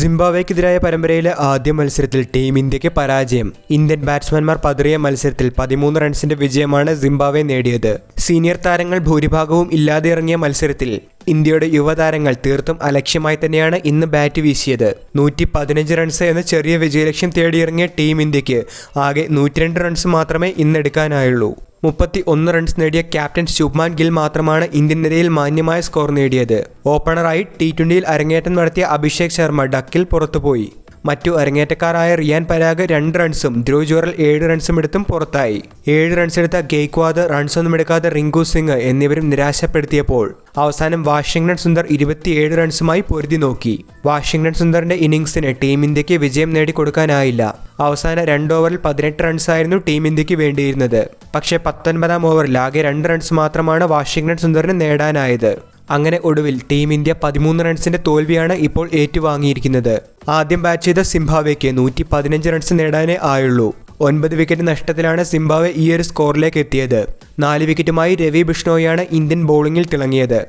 സിംബാബ്വേക്കെതിരായ പരമ്പരയിലെ ആദ്യ മത്സരത്തിൽ ടീം ഇന്ത്യയ്ക്ക് പരാജയം. ഇന്ത്യൻ ബാറ്റ്സ്മാൻമാർ പതറിയ മത്സരത്തിൽ പതിമൂന്ന് റൺസിന്റെ വിജയമാണ് സിംബാബ്വെ നേടിയത്. സീനിയർ താരങ്ങൾ ഭൂരിഭാഗവും ഇല്ലാതെ ഇറങ്ങിയ മത്സരത്തിൽ ഇന്ത്യയുടെ യുവതാരങ്ങൾ തീർത്തും അലക്ഷ്യമായി തന്നെയാണ് ഇന്ന് ബാറ്റ് വീശിയത്. നൂറ്റി പതിനഞ്ച് റൺസ് എന്ന ചെറിയ വിജയലക്ഷ്യം തേടിയിറങ്ങിയ ടീം ഇന്ത്യയ്ക്ക് ആകെ നൂറ്റിരണ്ട് റൺസ് മാത്രമേ ഇന്നെടുക്കാനായുള്ളൂ. മുപ്പത്തി ഒന്ന് റൺസ് നേടിയ ക്യാപ്റ്റൻ ശുഭ്മാൻ ഗിൽ മാത്രമാണ് ഇന്ത്യൻ നിരയിൽ മാന്യമായ സ്കോർ നേടിയത്. ഓപ്പണറായി ടി ട്വന്റിയിൽ അരങ്ങേറ്റം നടത്തിയ അഭിഷേക് ശർമ്മ ഡക്കിൽ പുറത്തുപോയി. മറ്റു അരങ്ങേറ്റക്കാരായ റിയാൻ പരാഗ് രണ്ട് റൺസും ധ്രുവ് ജോറൽ ഏഴ് റൺസും എടുത്തും പുറത്തായി. ഏഴ് റൺസ് എടുത്ത ഗെയ്ക്വാദ് റൺസൊന്നും എടുക്കാതെ റിങ്കു സിംഗ് എന്നിവരും നിരാശപ്പെടുത്തിയപ്പോൾ അവസാനം വാഷിംഗ്ടൺ സുന്ദർ ഇരുപത്തിയേഴ് റൺസുമായി പൊരുതി നോക്കി. വാഷിംഗ്ടൺ സുന്ദറിന്റെ ഇന്നിംഗ്സിന് ടീം ഇന്ത്യയ്ക്ക് വിജയം നേടിക്കൊടുക്കാനായില്ല. അവസാന രണ്ട് ഓവറിൽ പതിനെട്ട് റൺസായിരുന്നു ടീം ഇന്ത്യയ്ക്ക് വേണ്ടിയിരുന്നത്. പക്ഷേ പത്തൊൻപതാം ഓവറിൽ ആകെ രണ്ട് റൺസ് മാത്രമാണ് വാഷിംഗ്ടൺ സുന്ദറിന് നേടാനായത്. അങ്ങനെ ഒടുവിൽ ടീം ഇന്ത്യ പതിമൂന്ന് റൺസിന്റെ തോൽവിയാണ് ഇപ്പോൾ ഏറ്റുവാങ്ങിയിരിക്കുന്നത്. ആദ്യം ബാറ്റ് ചെയ്ത സിംബാബ്വേക്ക് നൂറ്റി പതിനഞ്ച് റൺസ് നേടാനേ ആയുള്ളൂ. ഒൻപത് വിക്കറ്റ് നഷ്ടത്തിലാണ് സിംബാബ്വെ ഈയൊരു സ്കോറിലേക്ക് എത്തിയത്. നാല് വിക്കറ്റുമായി രവി ബിഷ്ണോയാണ് ഇന്ത്യൻ ബോളിംഗിൽ തിളങ്ങിയത്.